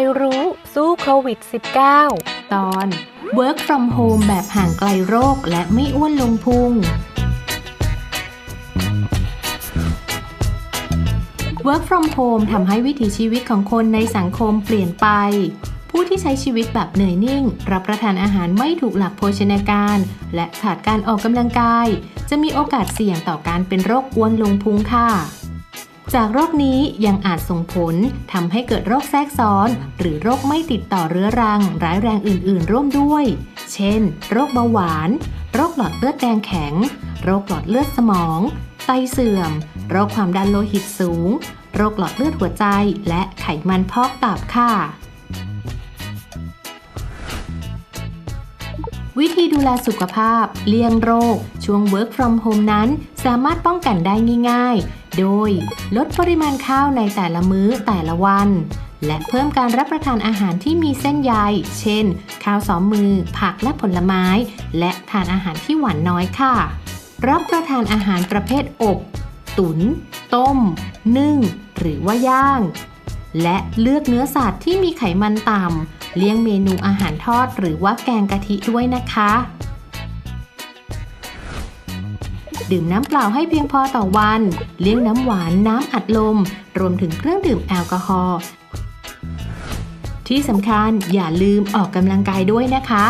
รรู้สู้โควิด -19 ตอน Work from home แบบห่างไกลโรคและไม่อ้วนลงพุง Work from home ทำให้วิถีชีวิตของคนในสังคมเปลี่ยนไป ผู้ที่ใช้ชีวิตแบบเหนื่อยนิ่ง รับประทานอาหารไม่ถูกหลักโภชนาการ และขาดการออกกำลังกาย จะมีโอกาสเสี่ยงต่อการเป็นโรคอ้วนลงพุงค่ะ จากโรคนี้ยังอาจส่งผลทำให้เกิดโรคแทรกซ้อน หรือโรคไม่ติดต่อเรื้อรัง ร้ายแรงอื่น ๆ ร่วมด้วย เช่น โรคเบาหวาน โรคหลอดเลือดแดงแข็ง โรคหลอดเลือดสมอง ไตเสื่อม โรคความดันโลหิตสูง โรคหลอดเลือดหัวใจ และไขมันพอกตับค่ะ วิธีดูแลสุขภาพ เลี่ยงโรค ช่วง work from home นั้น สามารถป้องกันได้ง่าย โดย ลดปริมาณข้าวในแต่ละมื้อแต่ละวัน และเพิ่มการรับประทานอาหารที่มีเส้นใย เช่น ข้าวสองมือ ผักและผลไม้ และทานอาหารที่หวานน้อยค่ะ รับประทานอาหารประเภทอบ ตุ๋น ต้ม นึ่ง หรือว่าย่าง และเลือกเนื้อสัตว์ที่มีไขมันต่ำเลี่ยงเมนูอาหารทอดหรือว่าแกงกะทิด้วยนะคะ ดื่มน้ำเปล่าให้เพียงพอต่อวัน เลี้ยงน้ำหวานน้ำอัดลม รวมถึงเครื่องดื่มแอลกอฮอล์ที่สำคัญอย่าลืมออกกำลังกายด้วยนะคะ